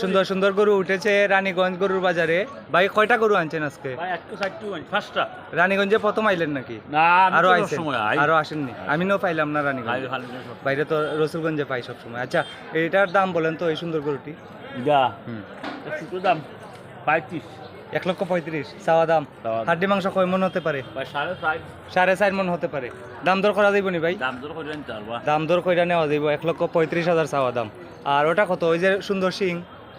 সুন্দর সুন্দর গরু উঠেছে রানীগঞ্জ গরুর বাজারে। ভাই কয়টা গরু আনছেন আজকে? রানীগঞ্জে প্রথম আইলেন নাকি? আরও আইছেন? আরও আসেননি? আমিও পাইলাম না রানীগঞ্জ। বাইরে তো রসুলগঞ্জে পাই সবসময়। আচ্ছা এটার দাম বলেন তো এই সুন্দর গরুটি। দাম পঁয়ত্রিশ। এক লক্ষ পঁয়ত্রিশ চাওয়া দাম। হাড্ডি মাংস কয় মন হতে পারে? সাড়ে চার। মন হতে পারে। দাম দর করা যাইব নি ভাই? দাম দর করে দাম দর কইরা নেওয়া যাইব। এক লক্ষ পঁয়ত্রিশ হাজার চাওয়া দাম। আর ওটা কত? ওই যে সুন্দর সিং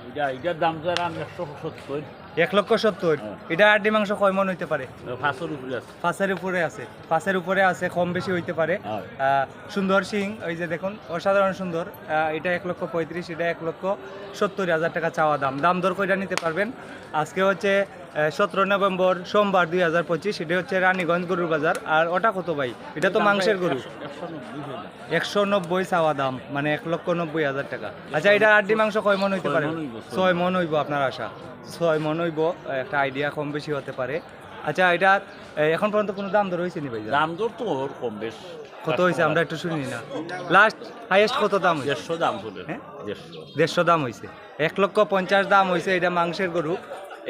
এটা এটার দাম তো আমি একশো সত্তর। এক লক্ষ সত্তর। হ্যাঁ। এটা হাড্ডি মাংস কয় মন হইতে পারে? পাঁচশোর উপরে আছে। পাঁচের উপরে আছে। পাঁচের উপরে আছে কম বেশি হইতে পারে। হ্যাঁ। সুন্দর সিং ওই যে দেখুন অসাধারণ সুন্দর। এটা এক লক্ষ পঁয়ত্রিশ এটা এক লক্ষ সত্তর হাজার টাকা চাওয়া দাম। দাম দর কইরা নিতে পারবেন। আজকে হচ্ছে সতেরো নভেম্বর সোমবার দুই হাজার পঁচিশ এটা হচ্ছে রানীগঞ্জ গরুর বাজার। আর ওটা কত ভাই? এটা তো মাংসের গরু। একশো- নব্বই চাওয়া দাম মানে এক লক্ষ নব্বই হাজার টাকা। আচ্ছা এটা আড্ডি মাংস কয় মন হইতে পারে? ছয় মন। হইব আপনার আশা। ছয় মন হইব একটা আইডিয়া কম বেশি হতে পারে। আচ্ছা এটা এখন পর্যন্ত কোনো দাম দর হয়েছে নি ভাই? দাম দর তো কম বেশ। কত হয়েছে আমরা একটু শুনি না। লাস্ট হাইয়েস্ট কত দাম হয়েছে দেড়শো দাম হ্যাঁ? দেড়শো। দাম হয়েছে এক লক্ষ পঞ্চাশ দাম হয়েছে এটা মাংসের গরু।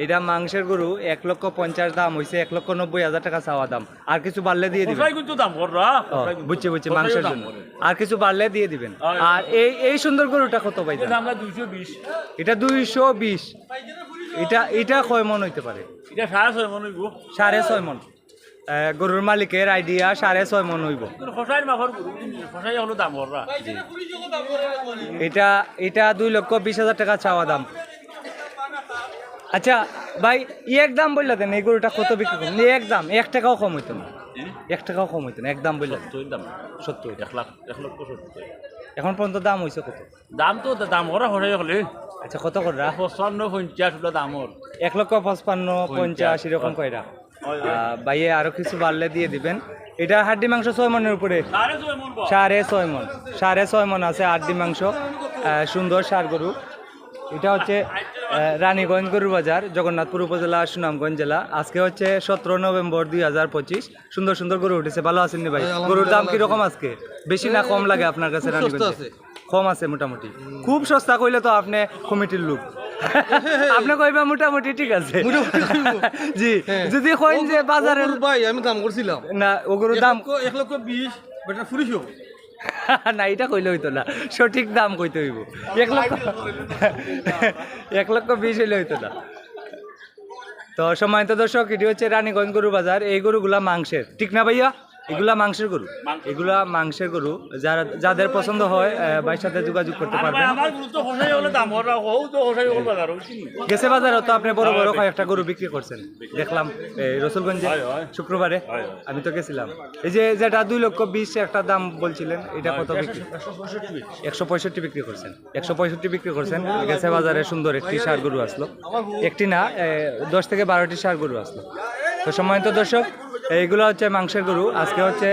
এটা মাংসের গরু এক লক্ষ পঞ্চাশ দাম হয়েছে এক লক্ষ নব্বই হাজার টাকা চাওয়া দাম। আর কিছু বাড়লে দিয়ে দিবেন। বুঝছি বুঝছি মাংসের জন্য। আর কিছু বাড়লে দিয়ে দিবেন। আর এই এই সুন্দর গরুটা কত? আমরা দুইশো বিশ। এটা দুইশো বিশ। এটা এটা কয় মন হইতে পারে? এটা সাড়ে ছয় মনে হইব। সাড়ে ছয় মন। গরুর মালিকের আইডিয়া সাড়ে ছয় মন হইব। এটা এটা দুই লক্ষ বিশ হাজার টাকা চাওয়া দাম। আচ্ছা ভাই ই এক দাম বললা দেন এই গরুটা কত বিক্রি করুন এক দাম এক টাকাও কম হইতো না। এক টাকাও কম হইতো না এক দাম বললা দাম সত্তর এক লাখ এক লক্ষ সত্তর। এখন পর্যন্ত দাম হয়েছে কত? দাম তো দাম করা ফসাই হলে। আচ্ছা কত করে পঁচান্ন পঞ্চাশ ওটা দাম ওর এক লক্ষ পঁচপান্ন পঞ্চাশ এরকম আহ, ভাইয়ে আরও কিছু বাড়লে দিয়ে দিবেন। এটা হাড্ডি মাংস ছয় মনের উপরে? সাড়ে ছয় মন সাড়ে ছয় মন। আছে হাড্ডি মাংস সুন্দর সার গরু। এটা হচ্ছে রানীগঞ্জ গরুর বাজার জগন্নাথপুর উপজেলা সুনামগঞ্জ জেলা। আজকে হচ্ছে সতেরো নভেম্বর দুই হাজার পঁচিশ। সুন্দর সুন্দর গরু উঠেছে। ভালো আছেন নি ভাই? গরুর দাম কীরকম আজকে? বেশি না কম লাগে আপনার কাছে রানীগঞ্জে? কম আছে মোটামুটি। খুব সস্তা কইলে তো আপনি কমিটির লোক। আপনি কইবা মোটামুটি ঠিক আছে। জি। যদি কইন যে বাজারের ভাই আমি দাম করছিলাম। না ও গরুর দাম এক লক্ষ বিশ বেটা ফুরিস না এটা কইলে হইতো না। সঠিক দাম কইতে হইব। এক লক্ষ এক লক্ষ বিশ হইলে হইতো না। তো সম্মানিত দর্শক, এটি হচ্ছে রানীগঞ্জ গরু বাজার। এই গরুগুলা মাংসের। ঠিক না ভাইয়া? এগুলা মাংসের গরু। এগুলা মাংসের গরু। যারা যাদের পছন্দ হয় ভাইয়ের সাথে যোগাযোগ করতে পারবেন। বাজার গেছে বাজারে তো আপনি বড় বড় কয়েকটা গরু বিক্রি করছেন। দেখলাম এই রসুলগঞ্জে। শুক্রবারে। আমি তো গেছিলাম। এই যে যেটা দুই লক্ষ বিশ একটা দাম বলছিলেন এটা কত বিক্রি? একশো পঁয়ষট্টি বিক্রি। করছেন। একশো পঁয়ষট্টি বিক্রি করছেন। গেছে বাজারে সুন্দর একটি সার গরু আসলো। একটি না দশ থেকে বারোটি সার গরু আসলো। তো সম্মানিত দর্শক এইগুলো হচ্ছে মাংসের গরু। আজকে হচ্ছে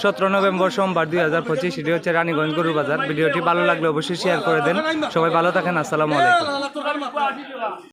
সতেরো নভেম্বর সোমবার দুই হাজার পঁচিশ, এটি হচ্ছে রানীগঞ্জ গরু বাজার। ভিডিওটি ভালো লাগলে অবশ্যই শেয়ার করে দেন। সবাই ভালো থাকেন, আসসালামু আলাইকুম।